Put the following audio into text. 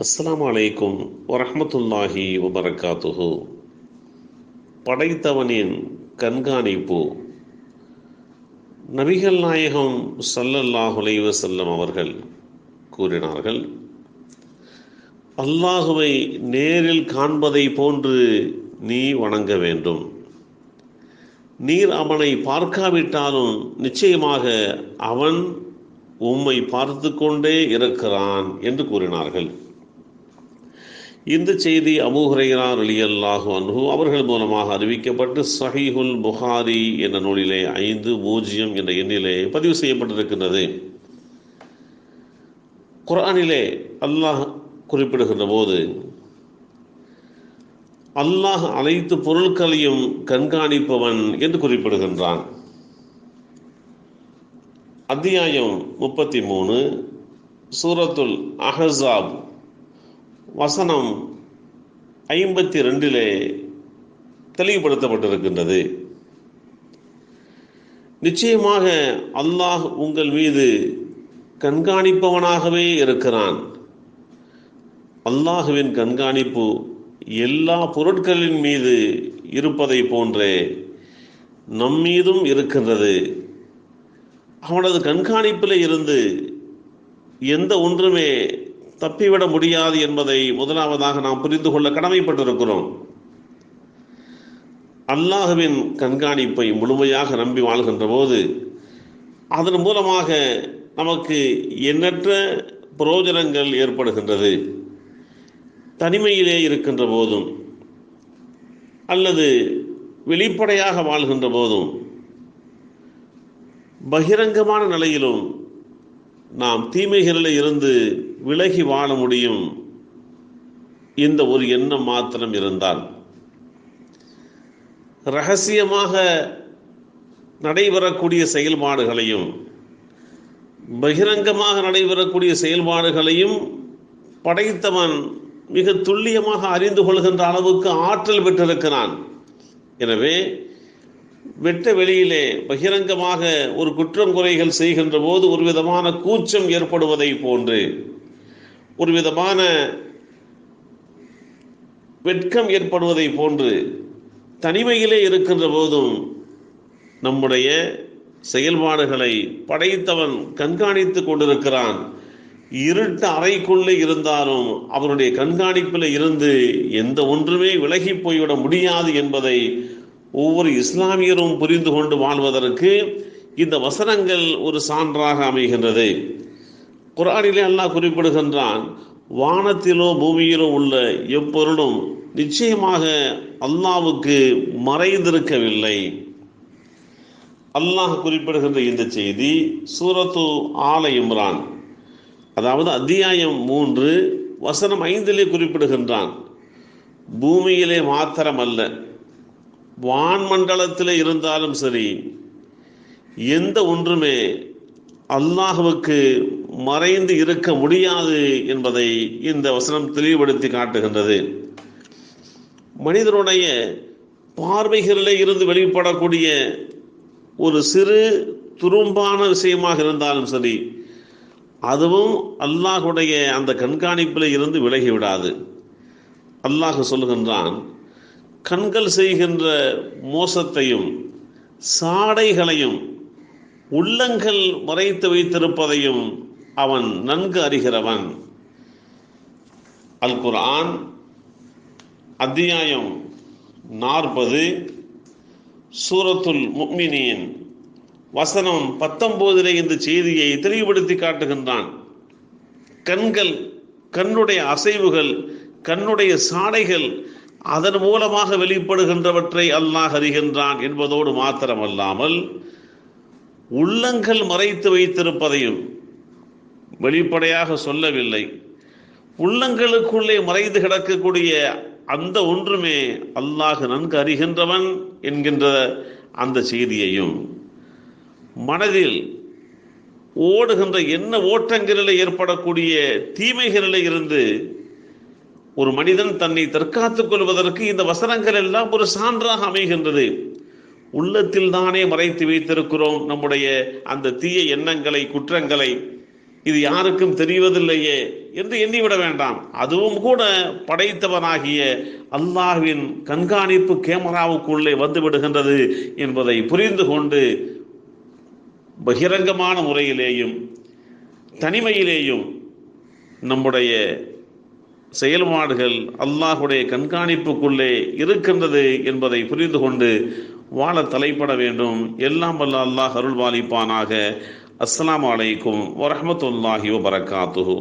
அஸ்லாம் அலைக்கும் வரமத்துல்லாஹி வபரகாத்துஹு. படைத்தவனின் கண்காணிப்பு. நபிகள் நாயகம் ஸல்லல்லாஹு அலைஹி அவர்கள் கூறினார்கள் அல்லாஹுவை நேரில் காண்பதை போன்று நீ வணங்க வேண்டும். நீர் அவனை பார்க்காவிட்டாலும் நிச்சயமாக அவன் உம்மை பார்த்து கொண்டே இருக்கிறான் என்று கூறினார்கள். இந்த செய்தி அபூஹரைரார் அலி அல்லாஹு அன்ஹு அவர்கள் மூலமாக அறிவிக்கப்பட்டு சஹீஹுல் புகாரி என்ற நூலிலே ஐந்து பூஜ்ஜியம் என்ற எண்ணிலே பதிவு செய்யப்பட்டிருக்கின்றது. குரானிலே அல்லாஹ் குறிப்பிடுகின்ற போது அல்லாஹ் அனைத்து பொருட்களையும் கண்காணிப்பவன் என்று குறிப்பிடுகின்றான். அத்தியாயம் முப்பத்தி மூணு சூரத்துல் அஹசாப். வசனம் ஐம்பத்தி ரெண்டிலே தெளிவுபடுத்தப்பட்டிருக்கின்றது. நிச்சயமாக அல்லாஹ் உங்கள் மீது கண்காணிப்பவனாகவே இருக்கிறான். அல்லாஹுவின் கண்காணிப்பு எல்லா பொருட்களின் மீது இருப்பதை போன்றே நம்மீதும் இருக்கின்றது. அவனது கண்காணிப்பில் இருந்து எந்த ஒன்றுமே தப்பிவிட முடியாது என்பதை முதலாவதாக நாம் புரிந்து கொள்ள கடமைப்பட்டிருக்கிறோம். அல்லாஹுவின் கண்காணிப்பை முழுமையாக நம்பி வாழ்கின்ற போது அதன் மூலமாக நமக்கு எண்ணற்ற பிரயோஜனங்கள் ஏற்படுகின்றது. தனிமையிலே இருக்கின்ற போதும் அல்லது வெளிப்படையாக வாழ்கின்ற போதும் பகிரங்கமான நிலையிலும் நாம் தீமைகளில் இருந்து விலகி வாழ முடியும். இந்த ஒரு எண்ணம் மாத்திரம் இருந்தால். ரகசியமாக நடைபெறக்கூடிய செயல்பாடுகளையும் பகிரங்கமாக நடைபெறக்கூடிய செயல்பாடுகளையும் படைத்தவன் மிக துல்லியமாக அறிந்து கொள்கின்ற அளவுக்கு ஆற்றல் பெற்றிருக்கிறான். எனவே வெட்ட வெளியிலே பகிரங்கமாக ஒரு குற்றம் குறைகள் செய்கின்ற போது ஒரு விதமான கூச்சம் ஏற்படுவதை போன்று ஒரு விதமான வெட்கம் ஏற்படுவதை போன்று தனிமையிலே இருக்கின்ற போதும் நம்முடைய செயல்பாடுகளை படைத்தவன் கண்காணித்து கொண்டிருக்கிறான். இருட்டு அறைக்குள்ளே இருந்தாலும் அவருடைய கண்காணிப்பில் இருந்து எந்த ஒன்றுமே விலகி போய்விட முடியாது என்பதை ஒவ்வொரு இஸ்லாமியரும் புரிந்து கொண்டு வாழ்வதற்கு இந்த வசனங்கள் ஒரு சான்றாக அமைகின்றது. குரானிலே அல்லாஹ் குறிப்பிடுகின்றான் வானத்திலோ பூமியிலோ உள்ள எப்பொருளும் நிச்சயமாக அல்லாவுக்கு மறைந்திருக்கவில்லை. அல்லாஹ் குறிப்பிடுகின்ற இந்த செய்தி சூரத்து ஆல இம்ரான் அதாவது அத்தியாயம் மூன்று வசனம் ஐந்திலே குறிப்பிடுகின்றான் பூமியிலே மாத்திரமல்ல வான்மண்டலத்தில் இருந்தாலும் சரி எந்த ஒன்றுமே அல்லாஹுவுக்கு மறைந்து இருக்க முடியாது என்பதை இந்த வசனம் தெளிவுபடுத்தி காட்டுகின்றது. மனிதனுடைய பார்வைகளிலே இருந்து வெளிப்படக்கூடிய ஒரு சிறு துரும்பான விஷயமாக இருந்தாலும் சரி அதுவும் அல்லாஹுடைய அந்த கண்காணிப்பில் இருந்து விலகிவிடாது. அல்லாஹ் சொல்லுகின்றான் கண்கள் செய்கின்ற மோசத்தையும் சாடைகளையும் உள்ளங்கள் மறைத்து வைத்திருப்பதையும் அவன் நன்கு அறிகிறவன். அல் குர்ஆன் அத்தியாயம் நாற்பது சூரத்துல் முக்மினியின் வசனம் பத்தொன்பதிலே இந்த செய்தியை தெளிவுபடுத்தி காட்டுகின்றான். கண்கள் கண்ணுடைய அசைவுகள் கண்ணுடைய சாடைகள் அதன் மூலமாக வெளிப்படுகின்றவற்றை அல்லாஹ் அறிகின்றான் என்பதோடு மாத்திரமல்லாமல் உள்ளங்கள் மறைத்து வைத்திருப்பதையும் வெளிப்படையாக சொல்லவில்லை. உள்ளங்களுக்குள்ளே மறைந்து கிடக்கக்கூடிய அந்த ஒன்றுமே அல்லாஹ் நன்கு அறிகின்றவன் என்கின்ற அந்த செய்தியையும் மனதில் ஓடுகின்ற என்ன ஓட்டங்களில் ஏற்படக்கூடிய தீமைகளில் இருந்து ஒரு மனிதன் தன்னை தற்காத்துக் கொள்வதற்கு இந்த வசனங்கள் எல்லாம் ஒரு சான்றாக அமைகின்றது. உள்ளத்தில் தானே மறைத்து வைத்திருக்கிறோம் நம்முடைய அந்த தீய எண்ணங்களை குற்றங்களை. இது யாருக்கும் தெரிவதில்லையே என்று எண்ணிவிட வேண்டாம். அதுவும் கூட படைத்தவனாகிய அல்லாஹ்வின் கண்காணிப்பு கேமராவுக்குள்ளே வந்து விடுகின்றது என்பதை புரிந்து கொண்டு பகிரங்கமான முறையிலேயும் தனிமையிலேயும் நம்முடைய செயல்பாடுகள் அல்லாஹுடைய கண்காணிப்புக்குள்ளே இருக்கின்றது என்பதை புரிந்து கொண்டு வாழ தலைப்பட வேண்டும். எல்லாம் வல்ல அல்லாஹ் அருள் பாலிப்பானாக அஸ்லாம் அலைக்கும் வரமத்துல்லாஹி வபரகாத்துஹு.